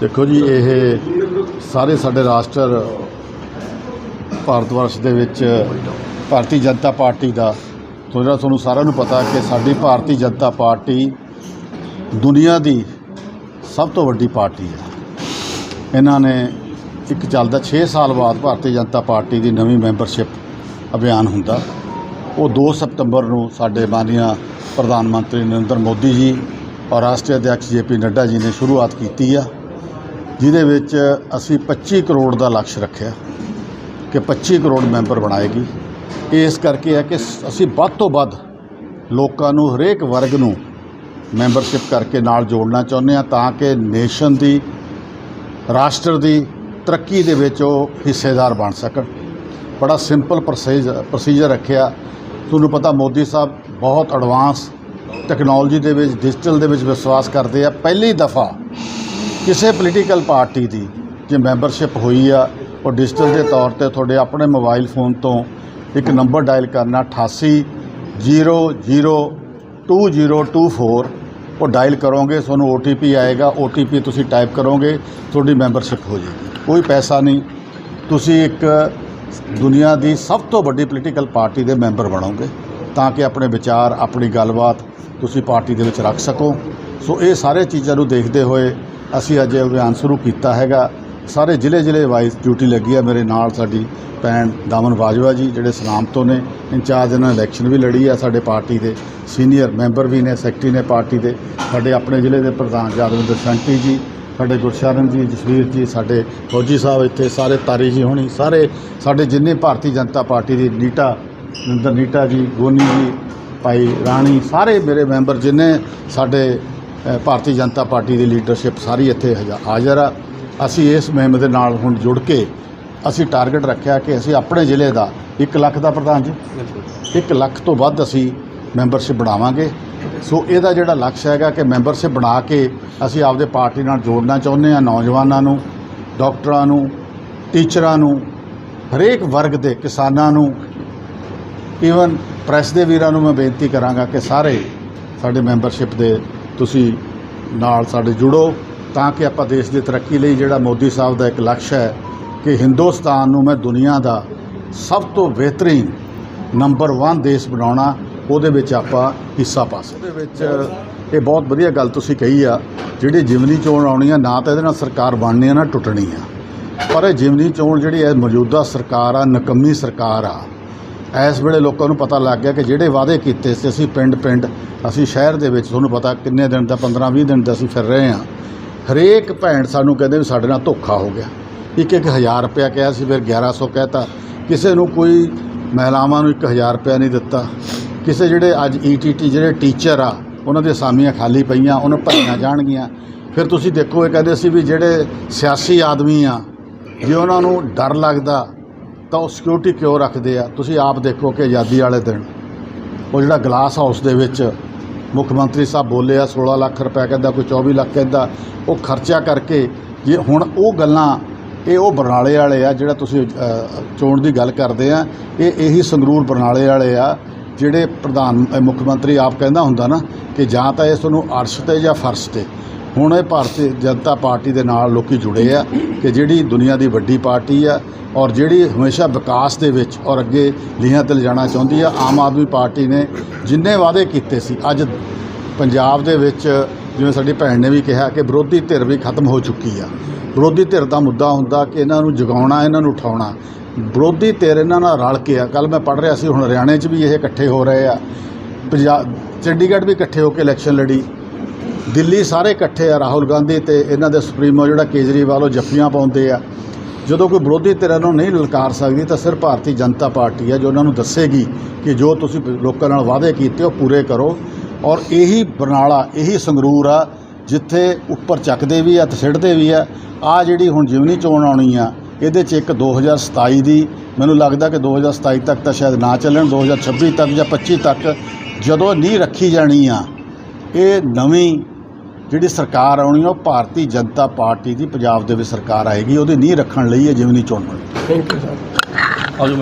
ਦੇਖੋ ਜੀ, ਇਹ ਸਾਰੇ ਸਾਡੇ ਰਾਸ਼ਟਰ ਭਾਰਤ ਵਰਸ਼ ਦੇ ਵਿੱਚ ਭਾਰਤੀ ਜਨਤਾ ਪਾਰਟੀ ਦਾ, ਤੋਂ ਜਿਹੜਾ ਤੁਹਾਨੂੰ ਸਾਰਿਆਂ ਨੂੰ ਪਤਾ ਕਿ ਸਾਡੀ ਭਾਰਤੀ ਜਨਤਾ ਪਾਰਟੀ ਦੁਨੀਆ ਦੀ ਸਭ ਤੋਂ ਵੱਡੀ ਪਾਰਟੀ ਹੈ। ਇਹਨਾਂ ਨੇ ਇੱਕ ਚੱਲਦਾ 6 ਸਾਲ ਬਾਅਦ ਭਾਰਤੀ ਜਨਤਾ ਪਾਰਟੀ ਦੀ ਨਵੀਂ ਮੈਂਬਰਸ਼ਿਪ ਅਭਿਆਨ ਹੁੰਦਾ। ਉਹ 2 ਸਤੰਬਰ ਨੂੰ ਸਾਡੇ ਮਾਨਯ ਪ੍ਰਧਾਨ ਮੰਤਰੀ ਨਰਿੰਦਰ ਮੋਦੀ ਜੀ ਔਰ ਰਾਸ਼ਟਰੀ ਅਧਿਕਸ਼ ਜੇਪੀ ਨੱਡਾ ਜੀ ਨੇ ਸ਼ੁਰੂਆਤ ਕੀਤੀ ਆ। ਜਿਹਦੇ ਵਿੱਚ ਅਸੀਂ 25 ਕਰੋੜ ਦਾ ਲਕਸ਼ ਰੱਖਿਆ ਕਿ 25 ਕਰੋੜ ਮੈਂਬਰ ਬਣਾਏਗੀ। ਇਸ ਕਰਕੇ ਹੈ ਕਿ ਅਸੀਂ ਵੱਧ ਤੋਂ ਵੱਧ ਲੋਕਾਂ ਨੂੰ ਹਰੇਕ ਵਰਗ ਨੂੰ ਮੈਂਬਰਸ਼ਿਪ ਕਰਕੇ ਨਾਲ ਜੋੜਨਾ ਚਾਹੁੰਦੇ ਆ ਤਾਂ ਕਿ ਨੇਸ਼ਨ ਦੀ, ਰਾਸ਼ਟਰ ਦੀ ਤਰੱਕੀ ਦੇ ਵਿੱਚ ਉਹ ਹਿੱਸੇਦਾਰ ਬਣ ਸਕਣ। ਬੜਾ ਸਿੰਪਲ ਪ੍ਰੋਸੀਜਰ ਪ੍ਰੋਸੀਜਰ ਰੱਖਿਆ। ਤੁਹਾਨੂੰ ਪਤਾ ਮੋਦੀ ਸਾਹਿਬ ਬਹੁਤ ਐਡਵਾਂਸ ਟੈਕਨੋਲੋਜੀ ਦੇ ਵਿੱਚ ਡਿਜੀਟਲ ਦੇ ਵਿੱਚ ਵਿਸ਼ਵਾਸ ਕਰਦੇ ਆ। ਪਹਿਲੀ ਦਫਾ ਕਿਸੇ ਪੋਲੀਟੀਕਲ ਪਾਰਟੀ ਦੀ ਜੇ ਮੈਂਬਰਸ਼ਿਪ ਹੋਈ ਆ, ਉਹ ਡਿਜੀਟਲ ਦੇ ਤੌਰ ਤੇ ਤੁਹਾਡੇ ਆਪਣੇ ਮੋਬਾਈਲ ਫੋਨ ਤੋਂ ਇੱਕ ਨੰਬਰ ਡਾਇਲ ਕਰਨਾ 88 002024 ਉਹ ਡਾਇਲ ਕਰੋਗੇ, ਤੁਹਾਨੂੰ OTP ਆਏਗਾ OTP ਤੁਸੀਂ ਟਾਈਪ ਕਰੋਗੇ, ਤੁਹਾਡੀ ਮੈਂਬਰਸ਼ਿਪ ਹੋ ਜਾਏਗੀ। ਕੋਈ ਪੈਸਾ ਨਹੀਂ। ਤੁਸੀਂ ਇੱਕ ਦੁਨੀਆ ਦੀ ਸਭ ਤੋਂ ਵੱਡੀ ਪੋਲੀਟੀਕਲ ਪਾਰਟੀ ਦੇ ਮੈਂਬਰ ਬਣੋਗੇ, ਤਾਂ ਕਿ ਆਪਣੇ ਵਿਚਾਰ, ਆਪਣੀ ਗੱਲਬਾਤ ਤੁਸੀਂ ਪਾਰਟੀ ਦੇ ਵਿੱਚ ਰੱਖ ਸਕੋ। ਸੋ ਇਹ ਸਾਰੇ ਚੀਜ਼ਾਂ ਨੂੰ ਦੇਖਦੇ ਹੋਏ ਅਸੀਂ ਅੱਜ ਇਹ ਅਭਿਆਨ ਸ਼ੁਰੂ ਕੀਤਾ ਹੈਗਾ। ਸਾਰੇ ਜ਼ਿਲ੍ਹੇ ਜ਼ਿਲ੍ਹੇ ਵਾਈਜ਼ ਡਿਊਟੀ ਲੱਗੀ ਆ ਮੇਰੇ ਨਾਲ ਸਾਡੀ ਭੈਣ ਦਮਨ ਬਾਜਵਾ ਜੀ, ਜਿਹੜੇ ਸਨਾਮ ਤੋਂ ਨੇ। ਇੰਚਾਰਜ ਇਹਨਾਂ ਇਲੈਕਸ਼ਨ ਵੀ ਲੜੀ ਆ ਸਾਡੇ ਪਾਰਟੀ ਦੇ। ਸੀਨੀਅਰ ਮੈਂਬਰ ਵੀ ਨੇ, ਸੈਕਟਰੀ ਨੇ ਪਾਰਟੀ ਦੇ। ਸਾਡੇ ਆਪਣੇ ਜ਼ਿਲ੍ਹੇ ਦੇ ਪ੍ਰਧਾਨ ਜਾਦਵਿੰਦਰ ਸੰਟੀ ਜੀ, ਸਾਡੇ ਗੁਰਸ਼ਰਨ ਜੀ, ਜਸਵੀਰ ਜੀ, ਸਾਡੇ ਫੌਜੀ ਸਾਹਿਬ ਇੱਥੇ, ਸਾਰੇ ਤਾਰੀ ਜੀ ਹੋਣੀ, ਸਾਰੇ ਸਾਡੇ ਜਿੰਨੇ ਭਾਰਤੀ ਜਨਤਾ ਪਾਰਟੀ ਦੀ ਨੀਟਾ ਨਿੰਦਰ ਨੀਟਾ ਜੀ, ਗੋਨੀ ਜੀ, ਭਾਈ ਰਾਣੀ, ਸਾਰੇ ਮੇਰੇ ਮੈਂਬਰ ਜਿੰਨੇ ਸਾਡੇ ਭਾਰਤੀ ਜਨਤਾ ਪਾਰਟੀ ਦੀ ਲੀਡਰਸ਼ਿਪ ਸਾਰੀ ਇੱਥੇ ਹਜਾ- ਹਾਜ਼ਰ ਆ। ਅਸੀਂ ਇਸ ਮੁਹਿੰਮ ਦੇ ਨਾਲ ਹੁਣ ਜੁੜ ਕੇ ਅਸੀਂ ਟਾਰਗੇਟ ਰੱਖਿਆ ਕਿ ਅਸੀਂ ਆਪਣੇ ਜ਼ਿਲ੍ਹੇ ਦਾ 1 ਲੱਖ ਦਾ ਪ੍ਰਧਾਨ ਜੀ। 1 ਲੱਖ ਤੋਂ ਵੱਧ ਅਸੀਂ ਮੈਂਬਰਸ਼ਿਪ ਬਣਾਵਾਂਗੇ। ਸੋ ਇਹਦਾ ਜਿਹੜਾ ਲਕਸ਼ ਹੈਗਾ ਕਿ ਮੈਂਬਰਸ਼ਿਪ ਬਣਾ ਕੇ ਅਸੀਂ ਆਪਦੇ ਪਾਰਟੀ ਨਾਲ ਜੋੜਨਾ ਚਾਹੁੰਦੇ ਹਾਂ ਨੌਜਵਾਨਾਂ ਨੂੰ ਡਾਕਟਰਾਂ ਨੂੰ ਟੀਚਰਾਂ ਨੂੰ ਹਰੇਕ ਵਰਗ ਦੇ ਕਿਸਾਨਾਂ ਨੂੰ। ਈਵਨ ਪ੍ਰੈਸ ਦੇ ਵੀਰਾਂ ਨੂੰ ਮੈਂ ਬੇਨਤੀ ਕਰਾਂਗਾ ਕਿ ਸਾਰੇ ਸਾਡੇ ਮੈਂਬਰਸ਼ਿਪ ਦੇ ਤੁਸੀਂ ਨਾਲ ਸਾਡੇ ਜੁੜੋ ਤਾਂ ਕਿ ਆਪਾਂ ਦੇਸ਼ ਦੀ ਤਰੱਕੀ ਲਈ ਜਿਹੜਾ ਮੋਦੀ ਸਾਹਿਬ ਦਾ ਇੱਕ ਲਕਸ਼ ਹੈ ਕਿ ਹਿੰਦੁਸਤਾਨ ਨੂੰ ਮੈਂ ਦੁਨੀਆ ਦਾ ਸਭ ਤੋਂ ਬਿਹਤਰੀਨ ਨੰਬਰ 1 ਦੇਸ਼ ਬਣਾਉਣਾ ਉਹਦੇ ਵਿੱਚ ਆਪਾਂ ਹਿੱਸਾ ਪਾ ਸਕਦੇ ਉਹਦੇ ਵਿੱਚ ਇਹ ਬਹੁਤ ਵਧੀਆ ਗੱਲ ਤੁਸੀਂ ਕਹੀ ਆ ਜਿਹੜੀ ਜਿਮਨੀ ਚੋਣ ਆਉਣੀ ਆ ਨਾ ਤਾਂ ਇਹਦੇ ਨਾਲ ਸਰਕਾਰ ਬਣਨੀ ਆ ਨਾ ਟੁੱਟਣੀ ਆ। ਪਰ ਇਹ ਜਿਮਨੀ ਚੋਣ ਜਿਹੜੀ ਹੈ ਮੌਜੂਦਾ ਸਰਕਾਰ ਆ ਨਕੰਮੀ ਸਰਕਾਰ ਆ ਇਸ ਵੇਲੇ ਲੋਕਾਂ ਨੂੰ ਪਤਾ ਲੱਗ ਗਿਆ ਕਿ ਜਿਹੜੇ ਵਾਅਦੇ ਕੀਤੇ ਸੀ, ਅਸੀਂ ਪਿੰਡ ਪਿੰਡ, ਅਸੀਂ ਸ਼ਹਿਰ ਦੇ ਵਿੱਚ, ਤੁਹਾਨੂੰ ਪਤਾ ਕਿੰਨੇ ਦਿਨ ਦਾ 15 20 ਦਿਨ ਦਾ ਅਸੀਂ ਫਿਰ ਰਹੇ ਹਾਂ। ਹਰੇਕ ਭੈਣ ਸਾਨੂੰ ਕਹਿੰਦੇ ਵੀ ਸਾਡੇ ਨਾਲ ਧੋਖਾ ਹੋ ਗਿਆ। ਇੱਕ ਇੱਕ ਹਜ਼ਾਰ ਰੁਪਇਆ ਕਿਹਾ ਸੀ, ਫਿਰ 1100 ਕਹਿਤਾ। ਕਿਸੇ ਨੂੰ ਕੋਈ ਮਹਿਲਾਵਾਂ ਨੂੰ 1000 ਰੁਪਇਆ ਨਹੀਂ ਦਿੱਤਾ। ਕਿਸੇ ਜਿਹੜੇ ਅੱਜ ਈਟੀਟੀ ਜਿਹੜੇ ਟੀਚਰ ਆ, ਉਹਨਾਂ ਦੀਆਂ ਅਸਾਮੀਆਂ ਖਾਲੀ ਪਈਆਂ, ਉਹਨਾਂ ਭਰੀਆਂ ਜਾਣਗੀਆਂ। ਫਿਰ ਤੁਸੀਂ ਦੇਖੋ, ਇਹ ਕਹਿੰਦੇ ਸੀ ਵੀ ਜਿਹੜੇ ਸਿਆਸੀ ਆਦਮੀ ਆ, ਜੇ ਉਹਨਾਂ ਨੂੰ ਡਰ ਲੱਗਦਾ ਤਾਂ ਉਹ ਸਿਕਿਉਰਿਟੀ ਕਿਉਂ ਰੱਖਦੇ ਆ? ਤੁਸੀਂ ਆਪ ਦੇਖੋ ਕਿ ਆਜ਼ਾਦੀ ਵਾਲੇ ਦਿਨ ਉਹ ਜਿਹੜਾ ਗਲਾਸ ਹਾਊਸ ਦੇ ਵਿੱਚ ਮੁੱਖ ਮੰਤਰੀ ਸਾਹਿਬ ਬੋਲੇ ਆ 16 ਲੱਖ ਰੁਪਏ ਕਹਿੰਦਾ, ਕੋਈ 24 ਲੱਖ ਕਹਿੰਦਾ, ਉਹ ਖਰਚਾ ਕਰਕੇ ਜੇ ਹੁਣ ਉਹ ਗੱਲਾਂ ਇਹ ਉਹ ਬਰਨਾਲੇ ਵਾਲੇ ਆ ਜਿਹੜਾ ਤੁਸੀਂ ਚੋਣ ਦੀ ਗੱਲ ਕਰਦੇ ਆ, ਇਹ ਇਹੀ ਸੰਗਰੂਰ ਬਰਨਾਲੇ ਵਾਲੇ ਆ ਜਿਹੜੇ ਪ੍ਰਧਾਨ ਮੁੱਖ ਮੰਤਰੀ ਆਪ ਕਹਿੰਦਾ ਹੁੰਦਾ ਨਾ ਕਿ ਜਾਂ ਤਾਂ ਇਸ ਨੂੰ ਅਰਸ਼ ਤੇ ਜਾਂ ਫਰਸ਼ ਤੇ। ਹੁਣ ਇਹ ਭਾਰਤੀ ਜਨਤਾ ਪਾਰਟੀ ਦੇ ਨਾਲ ਲੋਕੀ ਜੁੜੇ ਆ ਕਿ ਜਿਹੜੀ ਦੁਨੀਆ ਦੀ ਵੱਡੀ ਪਾਰਟੀ ਆ ਔਰ ਜਿਹੜੀ ਹਮੇਸ਼ਾ ਵਿਕਾਸ ਦੇ ਵਿੱਚ ਔਰ ਅੱਗੇ ਲੀਹਾਂ ਤੇ ਲਿਜਾਣਾ ਚਾਹੁੰਦੀ ਆ, ਆਮ ਆਦਮੀ ਪਾਰਟੀ ਨੇ ਜਿੰਨੇ ਵਾਅਦੇ ਕੀਤੇ ਸੀ, ਅੱਜ ਪੰਜਾਬ ਦੇ ਵਿੱਚ ਜਿਵੇਂ ਸਾਡੀ ਭੈਣ ਨੇ ਵੀ ਕਿਹਾ ਕਿ ਵਿਰੋਧੀ ਧਿਰ ਵੀ ਖਤਮ ਹੋ ਚੁੱਕੀ ਆ। ਵਿਰੋਧੀ ਧਿਰ ਦਾ ਮੁੱਦਾ ਹੁੰਦਾ ਕਿ ਇਹਨਾਂ ਨੂੰ ਜਗਾਉਣਾ, ਇਹਨਾਂ ਨੂੰ ਉਠਾਉਣਾ। ਵਿਰੋਧੀ ਧਿਰ ਇਹਨਾਂ ਨਾਲ ਰਲ ਕੇ ਆ। ਕੱਲ ਮੈਂ ਪੜ੍ਹ ਰਿਹਾ ਸੀ, ਹੁਣ ਹਰਿਆਣੇ 'ਚ ਵੀ ਇਹ ਇਕੱਠੇ ਹੋ ਰਹੇ ਆ। ਪੰਜਾਬ ਚੰਡੀਗੜ੍ਹ ਵੀ ਇਕੱਠੇ ਹੋ ਕੇ ਇਲੈਕਸ਼ਨ ਲੜੀ। ਦਿੱਲੀ ਸਾਰੇ ਇਕੱਠੇ ਆ, ਰਾਹੁਲ ਗਾਂਧੀ ਤੇ ਇਹਨਾਂ ਦੇ ਸੁਪਰੀਮੋ ਜਿਹੜਾ ਕੇਜਰੀਵਾਲ ਉਹ ਜੱਫੀਆਂ ਪਾਉਂਦੇ ਆ। ਜਦੋਂ ਕੋਈ ਵਿਰੋਧੀ ਧਿਰਾਂ ਨੂੰ ਨਹੀਂ ਲਲਕਾਰ ਸਕਦੀ ਤਾਂ ਸਿਰਫ ਭਾਰਤੀ ਜਨਤਾ ਪਾਰਟੀ ਹੈ ਜੋ ਉਹਨਾਂ ਨੂੰ ਦੱਸੇਗੀ ਕਿ ਜੋ ਤੁਸੀਂ ਲੋਕਾਂ ਨਾਲ ਵਾਅਦੇ ਕੀਤੇ ਉਹ ਪੂਰੇ ਕਰੋ। ਔਰ ਇਹੀ ਬਰਨਾਲਾ, ਇਹੀ ਸੰਗਰੂਰ ਆ, ਜਿੱਥੇ ਉੱਪਰ ਚੱਕਦੇ ਵੀ ਆ ਤੇ ਸਿੱਟਦੇ ਵੀ ਆ ਆ ਜਿਹੜੀ ਹੁਣ ਜਿਮਨੀ ਚੋਣ ਆਉਣੀ ਆ, ਇਹਦੇ 'ਚ ਇੱਕ 2027 ਦੀ ਮੈਨੂੰ ਲੱਗਦਾ ਕਿ 2027 ਤੱਕ ਤਾਂ ਸ਼ਾਇਦ ਨਾ ਚੱਲਣ 2026 ਤੱਕ ਜਾਂ 25 ਤੱਕ ਜਦੋਂ ਨਹੀਂ ਰੱਖੀ ਜਾਣੀ ਆ, ਇਹ ਨਵੀਂ ਜਿਹੜੀ ਸਰਕਾਰ ਆਉਣੀ ਉਹ ਭਾਰਤੀ ਜਨਤਾ ਪਾਰਟੀ ਦੀ ਪੰਜਾਬ ਦੇ ਵਿੱਚ ਸਰਕਾਰ ਆਏਗੀ ਉਹਦੀ ਨੀਂਹ ਰੱਖਣ ਲਈ ਇਹ ਚੋਣ ਥੈਂਕ ਯੂ ਸਰ ਆਜੋ